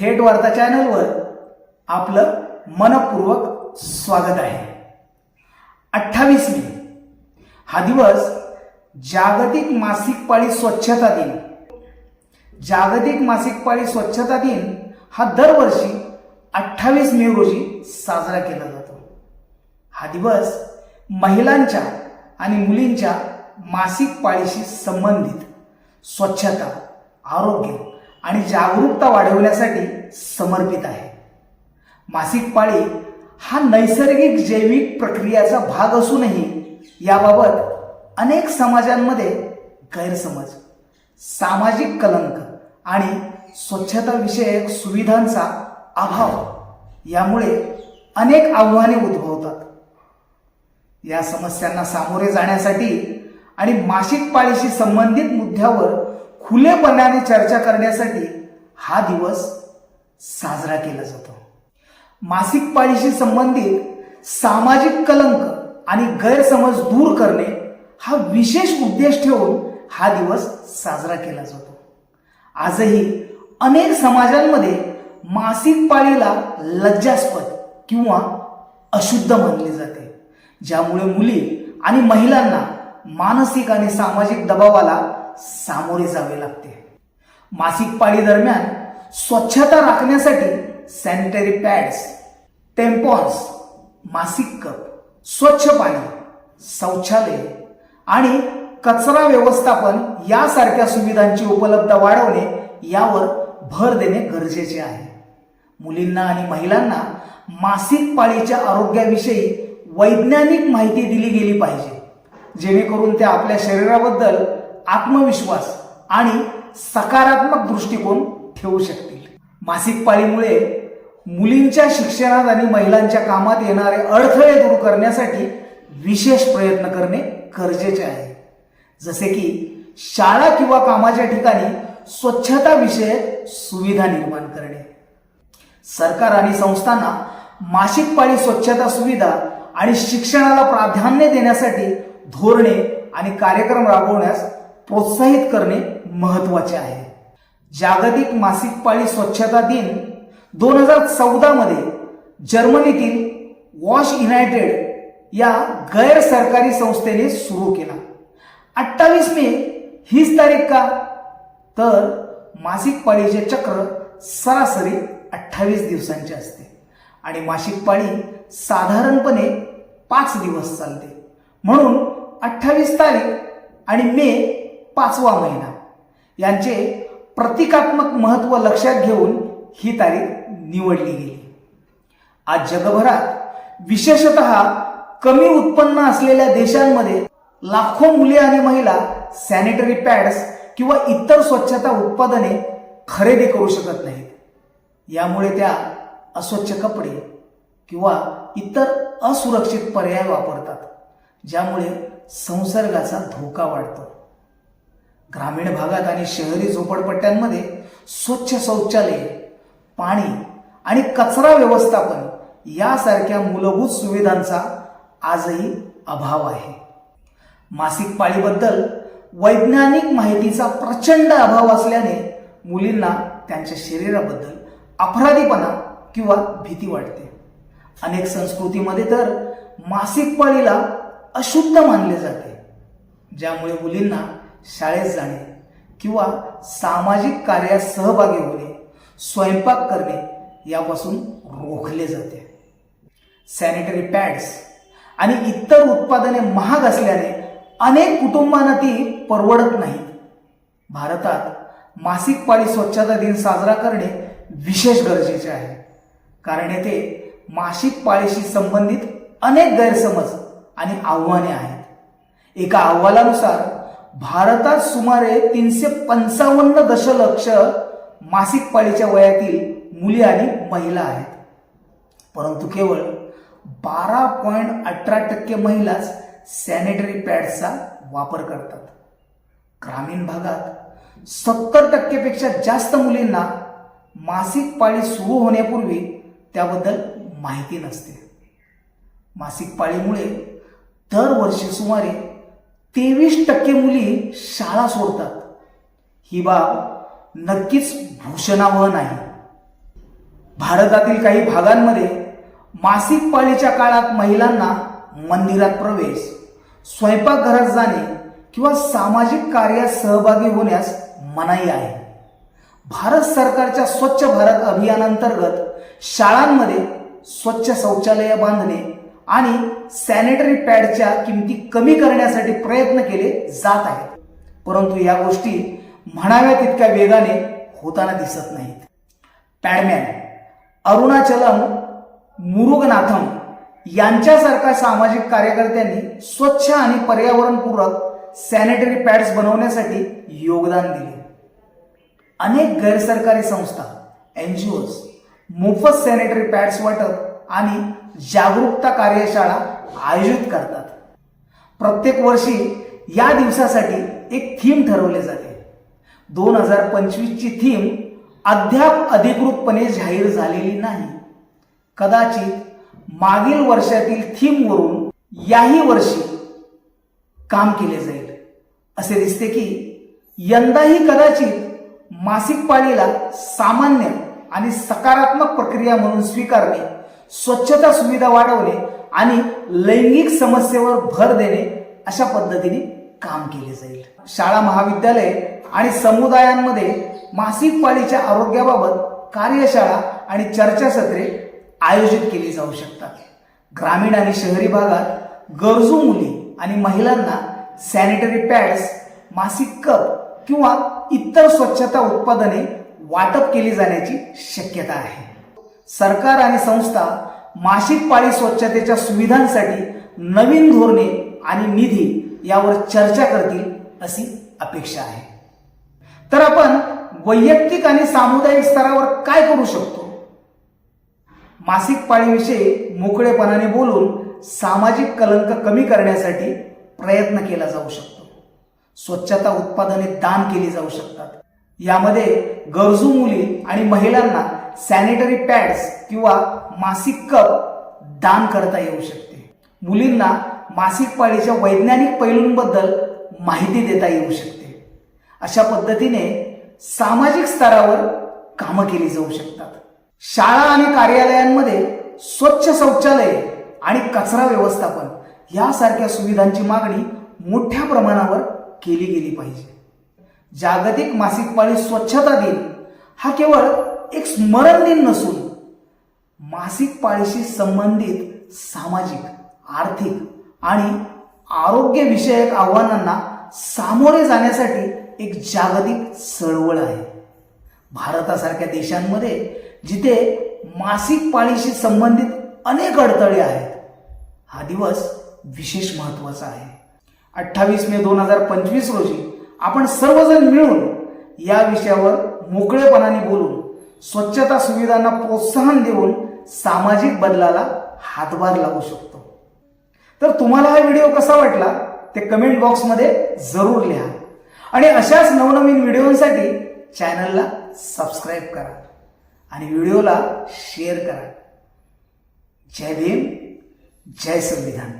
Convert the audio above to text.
थेट वार्ता चॅनलवर आपलं मनपूर्वक स्वागत आहे. अठ्ठावीस मे हा दिवस जागतिक मासिक पाळी स्वच्छता दिन. जागतिक मासिक पाळी स्वच्छता दिन हा दरवर्षी अठ्ठावीस मे रोजी साजरा केला जातो. हा दिवस महिलांच्या आणि मुलींच्या मासिक पाळीशी संबंधित स्वच्छता आरोग्य आणि जागरूकता वाढवण्यासाठी समर्पित आहे. मासिक पाळी हा नैसर्गिक जैविक प्रक्रियाचा भाग असूनही याबाबत अनेक समाजांमध्ये गैरसमज सामाजिक कलंक आणि स्वच्छताविषयक सुविधांचा अभाव यामुळे अनेक आव्हाने उद्भवतात. या समस्यांना सामोरे जाण्यासाठी आणि मासिक पाळीशी संबंधित मुद्द्यावर खुलेपणाने चर्चा करण्यासाठी हा दिवस साजरा केला जातो. मासिक पाळीशी संबंधित सामाजिक कलंक आणि गैरसमज दूर करणे हा विशेष उद्देश ठेवून हा दिवस साजरा केला जातो. आजही अनेक समाजांमध्ये मासिक पाळीला लज्जास्पद किंवा अशुद्ध मानले जाते. ज्यामुळे मुली आणि महिलांना मानसिक आणि सामाजिक दबावाला सामोरे जावे लागते. मासिक पाळी दरम्यान स्वच्छता राखण्यासाठी सॅनिटरी पॅड्स टेम्पॉन्स मासिक कप स्वच्छ पाणी शौचालय आणि कचरा व्यवस्थापन यासारख्या सुविधांची उपलब्धता वाढवणे यावर भर देणे गरजेचे आहे. मुलींना आणि महिलांना मासिक पाळीच्या आरोग्याविषयी वैज्ञानिक माहिती दिली गेली पाहिजे. जेणेकरून त्या आपल्या शरीराबद्दल आत्मविश्वास आणि सकारात्मक दृष्टिकोन ठेवू शकतील. मासिक पाळीमुळे मुलींच्या शिक्षणात आणि महिलांच्या कामात येणारे अडथळे दूर करण्यासाठी विशेष प्रयत्न करणे गरजेचे आहे. जसे की शाळा किंवा कामाच्या ठिकाणी स्वच्छता विषयक सुविधा निर्माण करणे. सरकार आणि संस्थांना मासिक पाळी स्वच्छता सुविधा आणि शिक्षणाला प्राधान्य देण्यासाठी धोरणे आणि कार्यक्रम राबवण्यास प्रोत्साहित करणे महत्त्वाचे आहे. जागतिक मासिक पाळी स्वच्छता दिन दोन हजार चौदा मध्ये जर्मनीतील वॉश युनायटेड या गैर सरकारी संस्थेने सुरू केला. अठ्ठावीस मे हीच तारीख का? तर मासिक पाळीचे चक्र सरासरी अठ्ठावीस दिवसांचे असते आणि मासिक पाळी साधारणपणे पाच दिवस चालते. म्हणून अठ्ठावीस तारीख आणि मे पाचवा महिना. यांचे प्रतिकात्मक महत्त्व लक्षात घेऊन ही तारीख निवडली गेली. आज जगभरात विशेषत कमी उत्पन्न असलेल्या देशांमध्ये लाखो मुले आणि महिला सॅनिटरी पॅड्स किंवा इतर स्वच्छता उत्पादने खरेदी करू शकत नाहीत. यामुळे त्या अस्वच्छ कपडे किंवा इतर असुरक्षित पर्याय वापरतात ज्यामुळे संसर्गाचा धोका वाढतो. ग्रामीण भागात आणि शहरी झोपडपट्ट्यांमध्ये स्वच्छ शौचालय पाणी आणि कचरा व्यवस्थापन यासारख्या मूलभूत सुविधांचा आजही अभाव आहे. मासिक पाळीबद्दल वैज्ञानिक माहितीचा प्रचंड अभाव असल्याने मुलींना त्यांच्या शरीराबद्दल अपराधीपणा किंवा भीती वाटते. अनेक संस्कृतीमध्ये तर मासिक पाळीला अशुद्ध मानले जाते ज्यामुळे मुलींना शाळेत जाणे किंवा सामाजिक कार्यात सहभागी होणे स्वयंपाक करणे यापासून रोखले जाते. सॅनिटरी पॅड्स आणि इतर उत्पादने महाग असल्याने अनेक कुटुंबांना ती परवडत नाहीत. भारतात मासिक पाळी स्वच्छता दिन साजरा करणे विशेष गरजेचे आहे. कारण येथे मासिक पाळीशी संबंधित अनेक गैरसमज आणि आव्हाने आहेत. एका अहवालानुसार भारतात सुमारे तीनशे पंचावन्न दशलक्ष मासिक पाळीच्या वयातील मुली आणि महिला आहेत. परंतु केवळ बारा पॉईंट अठरा टक्के महिलाच सॅनिटरी पॅडचा वापर करतात. ग्रामीण भागात सत्तर टक्केपेक्षा जास्त मुलींना मासिक पाळी सुरू होण्यापूर्वी त्याबद्दल माहिती नसते. मासिक पाळीमुळे दरवर्षी सुमारे तेवीस टक्के मुली शाळा सोडतात. ही बाब नक्कीच भूषणावह नाही. भारतातील काही भागांमध्ये मासिक पाळीच्या काळात महिलांना मंदिरात प्रवेश स्वयंपाकघरात जाणे किंवा सामाजिक कार्यात सहभागी होण्यास मनाई आहे. भारत सरकारच्या स्वच्छ भारत अभियानांतर्गत शाळांमध्ये स्वच्छ शौचालय बांधणे आणि सॅनिटरी पॅडच्या किमती कमी करण्यासाठी प्रयत्न केले जात आहेत. परंतु या गोष्टी म्हणाव्या तितक्या वेगाने होताना दिसत नाहीत. पॅडमॅन अरुणाचलम मुरुगनाथम यांच्यासारख्या सामाजिक कार्यकर्त्यांनी स्वच्छ आणि पर्यावरणपूरक सॅनिटरी पॅड्स बनवण्यासाठी योगदान दिले. अनेक गैरसरकारी संस्था एन जी ओज मोफत सॅनिटरी पॅड्स वाटप आणि जागरूकता कार्यशाळा आयोजित करतात. प्रत्येक वर्षी या दिवसासाठी एक थीम ठरवले जाते. दोन हजार पंचवीसची थीम अद्याप अधिकृतपणे जाहीर झालेली नाही. कदाचित मागील वर्षातील थीमवरून याही वर्षी काम केले जाईल. असे दिसते की यंदाही कदाचित मासिक पाळीला सामान्य आणि सकारात्मक प्रक्रिया म्हणून स्वीकारणे स्वच्छता सुविधा वाढवणे आणि लैंगिक समस्येवर भर देणे अशा पद्धतीने काम केले जाईल. शाळा महाविद्यालय आणि समुदायांमध्ये मासिक पाळीच्या आरोग्याबाबत कार्यशाळा आणि चर्चासत्रे आयोजित केली जाऊ शकतात. ग्रामीण आणि शहरी भागात गरजू मुली आणि महिलांना सॅनिटरी पॅड्स मासिक कप किंवा इतर स्वच्छता उत्पादने वाटप केली जाण्याची शक्यता आहे. सरकार आणि संस्था मासिक पाळी स्वच्छतेच्या सुविधांसाठी नवीन धोरणे आणि निधी यावर चर्चा करतील अशी अपेक्षा आहे. तर आपण वैयक्तिक आणि सामुदायिक स्तरावर काय करू शकतो? मासिक पाळीविषयी मोकळेपणाने बोलून सामाजिक कलंक कमी करण्यासाठी प्रयत्न केला जाऊ शकतो. स्वच्छता उत्पादने दान केली जाऊ शकतात. यामध्ये गरजू मुली आणि महिलांना सॅनिटरी पॅड्स किंवा मासिक कप दान करता येऊ शकते. मुलींना मासिक पाळीच्या वैज्ञानिक पैलूंबद्दल माहिती देता येऊ शकते. अशा पद्धतीने सामाजिक स्तरावर कामं केली जाऊ शकतात. शाळा आणि कार्यालयांमध्ये स्वच्छ शौचालय आणि कचरा व्यवस्थापन यासारख्या सुविधांची मागणी मोठ्या प्रमाणावर केली गेली पाहिजे. जागतिक मासिक पाळी स्वच्छता दिन हा केवळ एक स्मरण दिन नसून मासिक पाळीशी संबंधित सामाजिक आर्थिक आणि आरोग्यविषयक आव्हानांना सामोरे जाण्यासाठी एक जागतिक चळवळ आहे. भारतासारख्या देशांमध्ये जिथे मासिक पाळीशी संबंधित अनेक अडथळे आहेत हा दिवस विशेष महत्त्वाचा आहे. अठ्ठावीस मे दोन हजार पंचवीस रोजी आपण सर्वजण मिळून या विषयावर मोकळेपणाने बोलून स्वच्छता सुविधांना प्रोत्साहन देऊन सामाजिक बदलाला हातभार लागू शकतो. तर तुम्हाला हा व्हिडिओ कसा वाटला ते कमेंट बॉक्समध्ये जरूर लिहा. आणि अशाच नवनवीन व्हिडिओसाठी चॅनलला सबस्क्राईब करा. आणि व्हिडिओला शेअर करा. जय भीम जय संविधान.